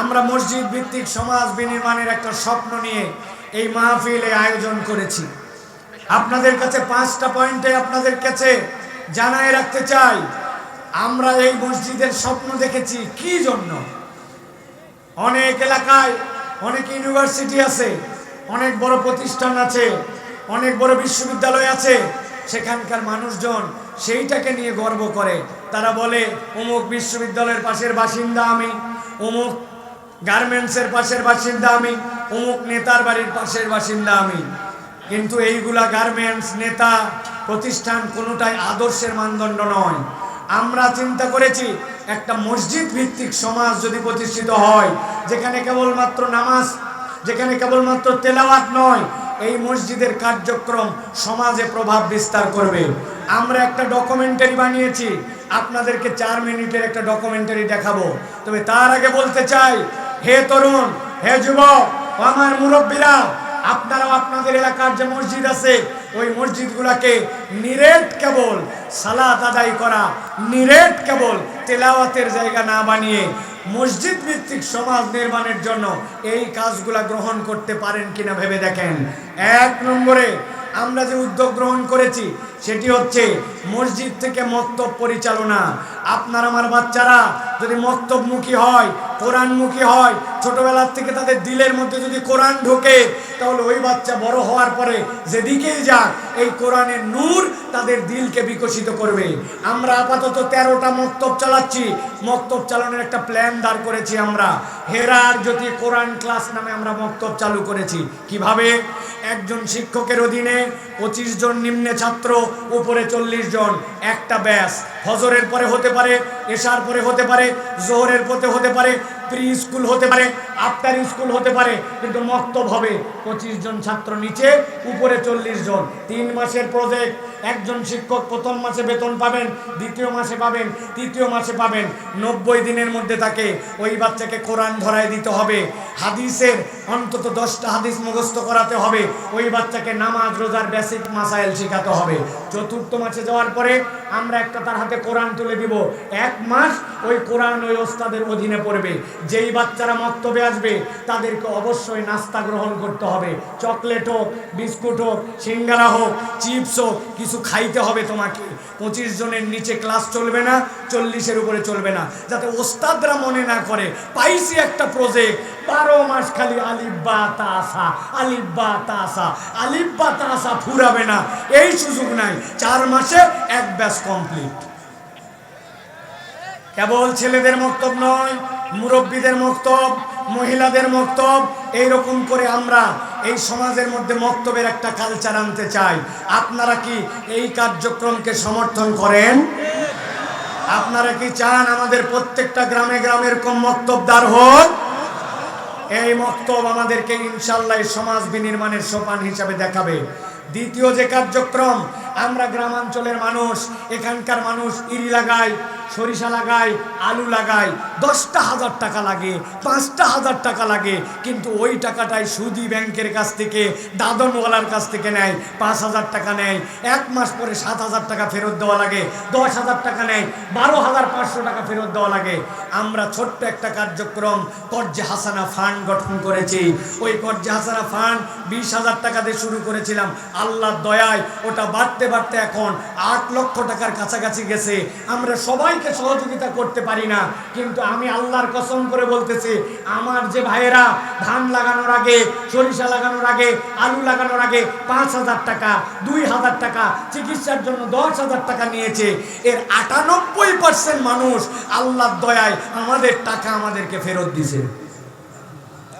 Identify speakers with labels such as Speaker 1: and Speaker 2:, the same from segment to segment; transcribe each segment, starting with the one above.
Speaker 1: আমরা মসজিদ ভিত্তিক সমাজ বিনির্মাণের একটা স্বপ্ন নিয়ে এই মাহফিলে আয়োজন করেছি। আপনাদের কাছে পাঁচটা পয়েন্টে আপনাদের কাছে জানায় রাখতে চাই। আমরা এই মসজিদের স্বপ্ন দেখেছি কি জন্য? অনেক এলাকায় অনেক ইউনিভার্সিটি আছে, অনেক বড় প্রতিষ্ঠান আছে, অনেক বড় বিশ্ববিদ্যালয় আছে, সেখানকার মানুষজন সেইটাকে নিয়ে গর্ব করে। তারা বলে, অমুক বিশ্ববিদ্যালয়ের পাশের বাসিন্দা আমি। অমুক গার্মেন্টসের পাশের বাসিন্দা আমি, অমুক নেতার বাড়ির পাশের বাসিন্দা আমি। কিন্তু এইগুলা গার্মেন্টস নেতা, প্রতিষ্ঠান কোনোটাই আদর্শের মানদণ্ড নয়। আমরা চিন্তা করেছি, একটা মসজিদ ভিত্তিক সমাজ যদি প্রতিষ্ঠিত হয়, যেখানে কেবলমাত্র নামাজ, যেখানে কেবলমাত্র তেলাওয়াত নয়, এই মসজিদের কার্যক্রম সমাজে প্রভাব বিস্তার করবে। আমরা একটা ডকুমেন্টারি বানিয়েছি আপনাদেরকে চার মিনিটের একটা ডকুমেন্টারি দেখাবো। তবে তার আগে বলতে চাই, হে তরুণ, হে যুবক আমার মুরব্বীরা, আপনারাও আপনাদের এলাকার যে মসজিদ আছে, ওই মসজিদগুলোকে নিরেট কেবল সালাত আদায় করা, নিরেট কেবল তেলাওয়াতের জায়গা না বানিয়ে মসজিদ ভিত্তিক সমাজ নির্মাণের জন্য এই কাজগুলা গ্রহণ করতে পারেন কিনা ভেবে দেখেন। এক নম্বরে আমরা যে উদ্যোগ গ্রহণ করেছি, সেটি হচ্ছে মসজিদ থেকে মক্তব পরিচালনা। আপনার, আমার বাচ্চারা যদি মক্তবমুখী হয়, কোরআনমুখী হয় ছোটবেলার থেকে তাদের দিলের মধ্যে যদি কোরআন ঢোকে, তাহলে ওই বাচ্চা বড় হওয়ার পরে যেদিকেই যাক, এই কোরআনের নূর তাদের দিলকে বিকশিত করবে। আমরা আপাতত তেরোটা মক্তব চালাচ্ছি। মক্তব চালানোর একটা প্ল্যান দাঁড় করেছি আমরা। হেরার যদি কোরআন ক্লাস নামে আমরা মক্তব চালু করেছি। কীভাবে? একজন শিক্ষকের অধীনে পঁচিশ জন নিম্নে ছাত্র, উপরে চল্লিশ জন। একটা ব্যাস। হজরের পরে হতে পারে, এশার পরে হতে পারে, জোহরের পথে হতে পারে প্রি স্কুল হতে পারে আফটার স্কুল হতে পারে, কিন্তু মক্তব হবে পঁচিশ জন ছাত্র নিচে, উপরে চল্লিশ জন। তিন মাসের প্রজেক্ট একজন শিক্ষক প্রথম মাসে বেতন পাবেন, দ্বিতীয় মাসে পাবেন, তৃতীয় মাসে পাবেন। নব্বই দিনের মধ্যে তাকে ওই বাচ্চাকে কোরআন ধরায় দিতে হবে। হাদিসের অন্তত দশটা হাদিস মুখস্থ করাতে হবে। ওই বাচ্চাকে নামাজ, রোজার বেসিক মাসাইল শেখাতে হবে। চতুর্থ মাসে যাওয়ার পরে আমরা একটা তার হাতে কোরআন তুলে দিব। এক মাস ওই কোরআন ওই ওস্তাদের অধীনে পড়বে। যেই বাচ্চারা মক্তবে আসবে, তাদেরকে অবশ্যই নাস্তা গ্রহণ করতে হবে। চকলেট হোক, বিস্কুট হোক, সিঙ্গারা হোক, চিপস হোক, কিছু খাইতে হবে তোমাকে। পঁচিশ জনের নিচে ক্লাস চলবে না, চল্লিশের উপরে চলবে না। যাতে ওস্তাদরা মনে না করে, পাইছি একটা প্রজেক্ট বারো মাস খালি আলিব্বা তাসা আলিব্বা তাসা আলিব্বা তাসা ফুরাবে না। এই সুযোগ নাই। চার মাসে এক ব্যাস কমপ্লিট কেবল ছেলেদের মক্তব নয় মুরব্বীদের মক্তব, মহিলাদের মক্তব, এইরকম করে আমরা এই সমাজের মধ্যে মক্তবের একটা কালচার আনতে চাই। আপনারা কি এই কার্যক্রমকে সমর্থন করেন? আপনারা কি চান আমাদের প্রত্যেকটা গ্রামে গ্রামের কম মক্তবদার হোক? এই মক্তব আমাদেরকে ইনশাল্লাহ সমাজ বিনির্মাণের সোপান হিসাবে দেখাবে। দ্বিতীয় যে কার্যক্রম, আমরা গ্রামাঞ্চলের মানুষ, এখানকার মানুষ ইরি লাগায় সরিষা লাগায় আলু লাগায় দশটা হাজার টাকা লাগে, পাঁচটা হাজার টাকা লাগে, কিন্তু ওই টাকাটাই সুদি ব্যাংকের কাছ থেকে, দাদনওয়ালার কাছ থেকে নেয়, পাঁচ হাজার টাকা নেয়। এক মাস পরে সাত হাজার টাকা ফেরত দেওয়া লাগে, দশ হাজার টাকা নেয়, বারো হাজার পাঁচশো টাকা ফেরত দেওয়া লাগে। আমরা ছোট্ট একটা কার্যক্রম কর্জে হাসানা ফান্ড গঠন করেছি। ওই কর্জে হাসানা ফান্ড বিশ হাজার টাকা দিয়ে শুরু করেছিলাম। আল্লাহর দয়ায় ওটা বাড়তে বাড়তে এখন আট লক্ষ টাকার কাছাকাছি গেছে। আমরা সবাইকে সহযোগিতা করতে পারি না। কিন্তু আমি আল্লাহর কসম করে বলতেছি, আমার যে ভাইয়েরা ধান লাগানোর আগে, সরিষা লাগানোর আগে, আলু লাগানোর আগে পাঁচ হাজার টাকা, দুই হাজার টাকা, চিকিৎসার জন্য দশ হাজার টাকা নিয়েছে, এর আটানব্বই পার্সেন্ট মানুষ আল্লাহর দয়ায় আমাদের টাকা আমাদেরকে ফেরত দিছে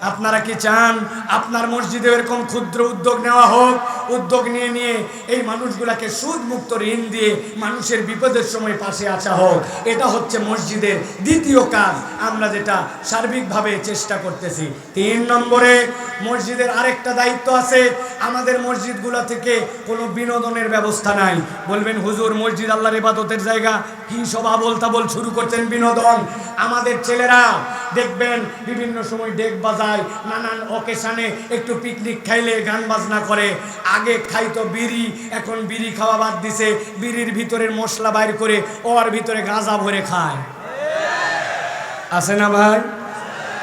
Speaker 1: আপনারা কি চান আপনার মসজিদে এরকম ক্ষুদ্র উদ্যোগ নেওয়া হোক? উদ্যোগ নিয়ে নিয়ে এই মানুষগুলাকে সুদ মুক্ত ঋণ দিয়ে মানুষের বিপদের সময় পাশে আসা হোক। এটা হচ্ছে মসজিদের দ্বিতীয় কাজ। আমরা যেটা সার্বিকভাবে চেষ্টা করতেছি। তিন নম্বরে মসজিদের আরেকটা দায়িত্ব আছে। আমাদের মসজিদগুলো থেকে কোনো বিনোদনের ব্যবস্থা নাই। বলবেন, হুজুর, মসজিদ আল্লাহর ইবাদতের জায়গা? কি সব আবল তাবল শুরু করছেন বিনোদন? আমাদের ছেলেরা দেখবেন বিভিন্ন সময় ডেক বাজায়, নানান অকেশানে একটু পিকনিক খাইলে গান বাজনা করে। আগে খাইতো বিড়ি, এখন বিড়ি খাওয়া বাদ দিছে। বিড়ির ভিতরের মশলা বাইর করে ওর ভিতরে গাঁজা ভরে খায়। আছে না ভাই?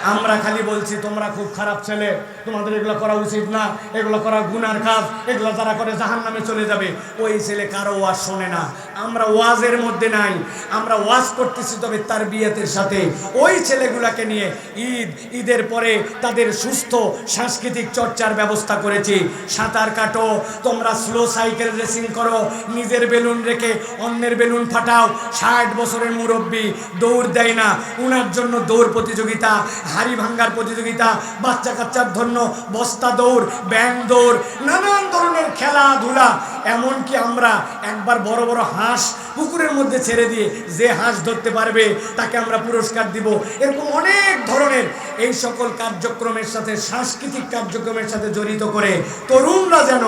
Speaker 1: আমরা খালি বলছি, তোমরা খুব খারাপ ছেলে। তোমাদের এগুলো করা উচিত না। এগুলো করা গুনার কাজ। এগুলো যারা করে জাহান নামে চলে যাবে। ওই ছেলে কারও আর শোনে না। আমরা ওয়াজের মধ্যে নাই, আমরা ওয়াজ করতেছি তবে তার বিয়েতের সাথে। ওই ছেলেগুলাকে নিয়ে ঈদ, ঈদের পরে তাদের সুস্থ সাংস্কৃতিক চর্চার ব্যবস্থা করেছি। সাঁতার কাটো, তোমরা স্লো সাইকেল রেসিং করো, নিজের বেলুন রেখে অন্যের বেলুন ফাটাও। ষাট বছরের মুরব্বী, দৌড় দেয় না। উনার জন্য দৌড় প্রতিযোগিতা, হাড়ি ভাঙ্গার প্রতিযোগিতা, বাচ্চা কাচ্চার জন্য বস্তা দৌড় ব্যাং দৌড়, নানান ধরনের খেলাধুলা। এমনকি আমরা একবার বড় বড় হাঁস পুকুরের মধ্যে ছেড়ে দিয়ে যে হাঁস ধরতে পারবে, তাকে আমরা পুরস্কার দিব। এরকম অনেক ধরনের এই সকল কার্যক্রমের সাথে, সাংস্কৃতিক কার্যক্রমের সাথে জড়িত করে তরুণরা যেন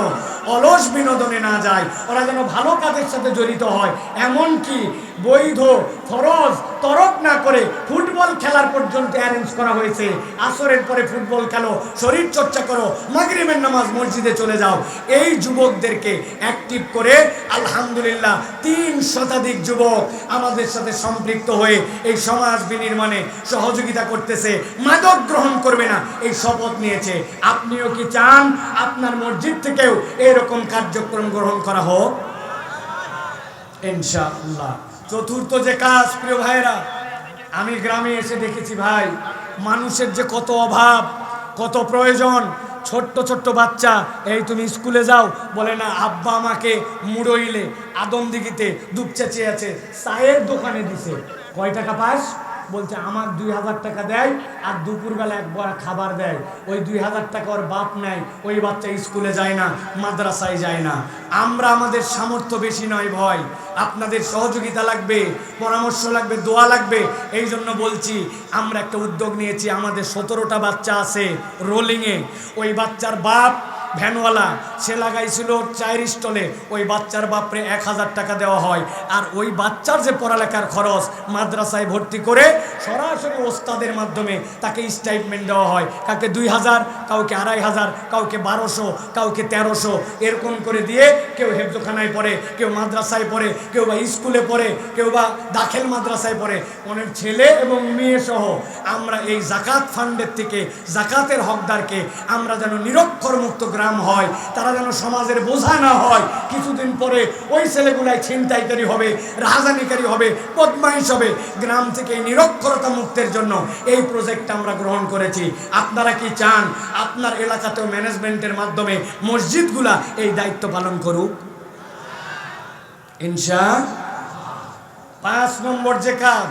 Speaker 1: অলস বিনোদনে না যায়, ওরা যেন ভালো কাজের সাথে জড়িত হয়, এমনকি বৈধ, ফরজ, তরক না করে ফুটবল খেলার পর্যন্ত অ্যারেঞ্জ করা হয়েছে। আসরের পরে ফুটবল খেলো, শরীর চর্চা করো, মাগরিবের নামাজ মসজিদে চলে যাও। এই যুবকদেরকে অ্যাক্টিভ করে, আলহামদুলিল্লাহ, তিন শতাধিক যুবক আমাদের সাথে সম্পৃক্ত হয়ে এই সমাজ বিনির্মাণে সহযোগিতা করতেছে। মাদক গ্রহণ করবে না, এই শপথ নিয়েছে। আপনিও কি চান আপনার মসজিদ থেকেও এরকম কার্যক্রম গ্রহণ করা হোক? ইনশাআল্লাহ। চতুর্থ যে কাজ, প্রিয় ভাইয়েরা, আমি গ্রামে এসে দেখেছি ভাই, মানুষের যে কত অভাব, কত প্রয়োজন, ছোট্ট ছোট্ট বাচ্চা, এই তুমি স্কুলে যাও, বলে না, আব্বা আমাকে মুড়ইলে আদমদিঘিতে দুপচেঁচে আছে, চায়ের দোকানে দিছে। কয় টাকা পাস? বলছে, আমার দুই হাজার টাকা দেয় আর দুপুরবেলা একবার খাবার দেয়। ওই দুই হাজার টাকা ওর বাপ নেয়। ওই বাচ্চা স্কুলে যায় না, মাদ্রাসায় যায় না। আমরা আমাদের সামর্থ্য বেশি নয় ভয় আপনাদের সহযোগিতা লাগবে, পরামর্শ লাগবে, দোয়া লাগবে। এই জন্য বলছি, আমরা একটা উদ্যোগ নিয়েছি। আমাদের সতেরোটা বাচ্চা আছে রোলিংয়ে ওই বাচ্চার বাপ ভ্যানওয়ালা, সে লাগাইছিল চায়ের স্টলে, ওই বাচ্চার বাপরে এক হাজার টাকা দেওয়া হয়। আর ওই বাচ্চার যে পড়ালেখার খরচ, মাদ্রাসায় ভর্তি করে সরাসরি ওস্তাদের মাধ্যমে তাকে স্টাইটমেন্ট দেওয়া হয়। কাউকে দুই হাজার, কাউকে আড়াই হাজার, কাউকে বারোশো, কাউকে তেরোশো, এরকম করে দিয়ে কেউ হেফজোখানায় পড়ে, কেউ মাদ্রাসায় পড়ে, কেউ বা স্কুলে পড়ে, কেউ বা দাখেল মাদ্রাসায় পড়ে। অনেক ছেলে এবং মেয়ে সহ আমরা এই জাকাত ফান্ডের থেকে জাকাতের হকদারকে আমরা যেন নিরক্ষর মুক্ত গ্রাম হয়, তারা যেন সমাজের বোঝা না হয়, কিছুদিন পরে ওই ছেলেগুলাই ছিনতাইকারী হবে, রাহাজানিকারী হবে, বদমাইশ হবে। গ্রাম থেকে নিরক্ষরতা মুক্তের জন্য এই প্রজেক্টটা আমরা গ্রহণ করেছি। আপনারা কি চান আপনার এলাকাতেও ম্যানেজমেন্টের মাধ্যমে মসজিদগুলা এই দায়িত্ব পালন করুক? ইনশা পাঁচ নম্বর যে কাজ,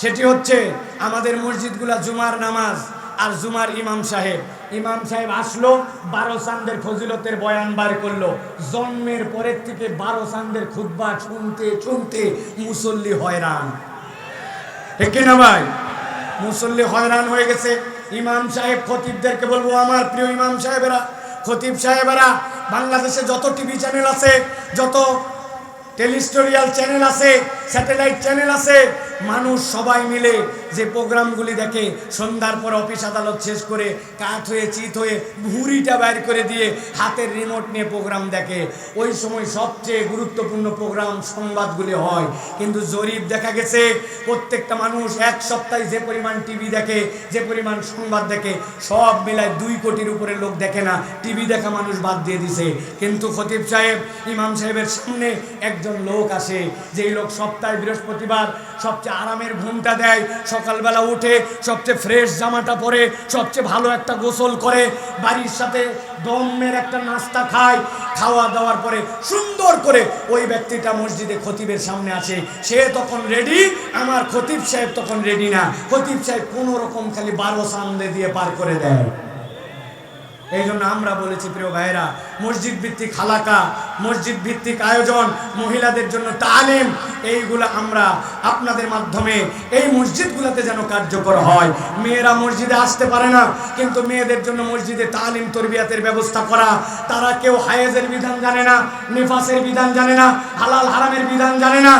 Speaker 1: সেটি হচ্ছে আমাদের মসজিদগুলা জুমার নামাজ। আর জুমার ইমাম সাহেব। ইমাম সাহেব আসলো, বারো চান্দের ফজিলতের বয়ান বার করল। জন্মের পরের থেকে বারো চান্দের খুদ্া শুনতে শুনতে মুসল্লি হয়রান। ঠিক না ভাই? মুসল্লি হয়রান হয়ে গেছে। ইমাম সাহেব, খতিবদেরকে বলব, আমার প্রিয় ইমাম সাহেবেরা, খতিব সাহেবেরা, বাংলাদেশে যত টিভি চ্যানেল আছে, যত টেলিস্টোরিয়াল চ্যানেল আছে স্যাটেলাইট চ্যানেল আছে মানুষ সবাই মিলে যে প্রোগ্রামগুলি দেখে, সন্ধ্যার পর অফিস আদালত শেষ করে কাত হয়ে, চিত হয়ে ভুঁড়িটা বাইর করে দিয়ে হাতের রিমোট নিয়ে প্রোগ্রাম দেখে। ওই সময় সবচেয়ে গুরুত্বপূর্ণ প্রোগ্রাম সংবাদগুলি হয়। কিন্তু জরিপ দেখা গেছে, প্রত্যেকটা মানুষ এক সপ্তাহে যে পরিমাণ টিভি দেখে, যে পরিমাণ সংবাদ দেখে, সব মিলায় দুই কোটির উপরে লোক দেখে না টিভি দেখা মানুষ বাদ দিয়ে দিছে। কিন্তু খতিব সাহেব, ইমাম সাহেবের সামনে একজন লোক আসে, যেই লোক সপ্তাহে বৃহস্পতিবার সবচেয়ে আরামের ঘুমটা দেয়। সকালবেলা উঠে সবচেয়ে ফ্রেশ জামাটা পরে, সবচেয়ে ভালো একটা গোসল করে, বাড়ির সাথে দমের একটা নাস্তা খায়। খাওয়া দাওয়ার পরে সুন্দর করে ওই ব্যক্তিটা মসজিদে খতিবের সামনে আসে। সে তখন রেডি আমার খতিব সাহেব তখন রেডি না। খতিব সাহেব কোনো রকম খালি বারো সামনে দিয়ে পার করে দেয়। এই জন্য আমরা বলেছি, প্রিয় ভাইরা মসজিদ ভিত্তিক হালাকা মসজিদ ভিত্তিক আয়োজন, মহিলাদের জন্য তালিম, এইগুলো আমরা আপনাদের মাধ্যমে এই মসজিদগুলোতে যেন কার্যকর হয়। মেয়েরা মসজিদে আসতে পারে না, কিন্তু মেয়েদের জন্য মসজিদে তালিম তরবিয়াতের ব্যবস্থা করা, তারা কেউ হায়েজের বিধান জানে না, নিফাসের বিধান জানে না, হালাল হারামের বিধান জানে না,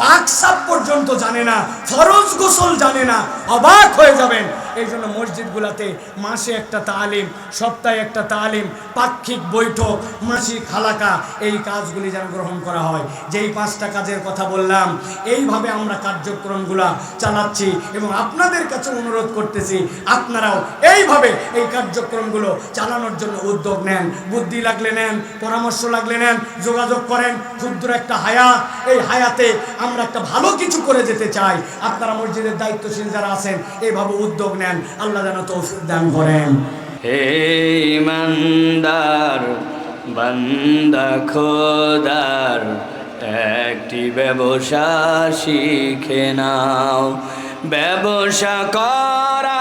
Speaker 1: পাক সাপ পর্যন্ত জানে না, ফরজ গোসল জানে না, অবাক হয়ে যাবেন। এই জন্য মসজিদগুলোতে মাসে একটা তালিম, সপ্তাহে একটা তালিম, পাক্ষিক বৈঠক, মাসিক হালাকা, এই কাজগুলি যেন গ্রহণ করা হয়। যেই পাঁচটা কাজের কথা বললাম, এইভাবে আমরা কার্যক্রমগুলা চালাচ্ছি এবং আপনাদের কাছে অনুরোধ করতেছি, আপনারাও এইভাবে এই কার্যক্রমগুলো চালানোর জন্য উদ্যোগ নেন। বুদ্ধি লাগলে নেন, পরামর্শ লাগলে নেন, যোগাযোগ করেন, ক্ষুদ্র একটা হায়াত, এই হায়াতে আমরা একটা ভালো কিছু করে যেতে চাই। আপনারা মসজিদের দায়িত্বশীল যারা আছেন, এইভাবে উদ্যোগ নেন আল্লাহ যেন তৌফিক দান করেন।
Speaker 2: হে ইমানদার, বান্দা খোদার, একটি ব্যবসা শিখে নাও। ব্যবসা করা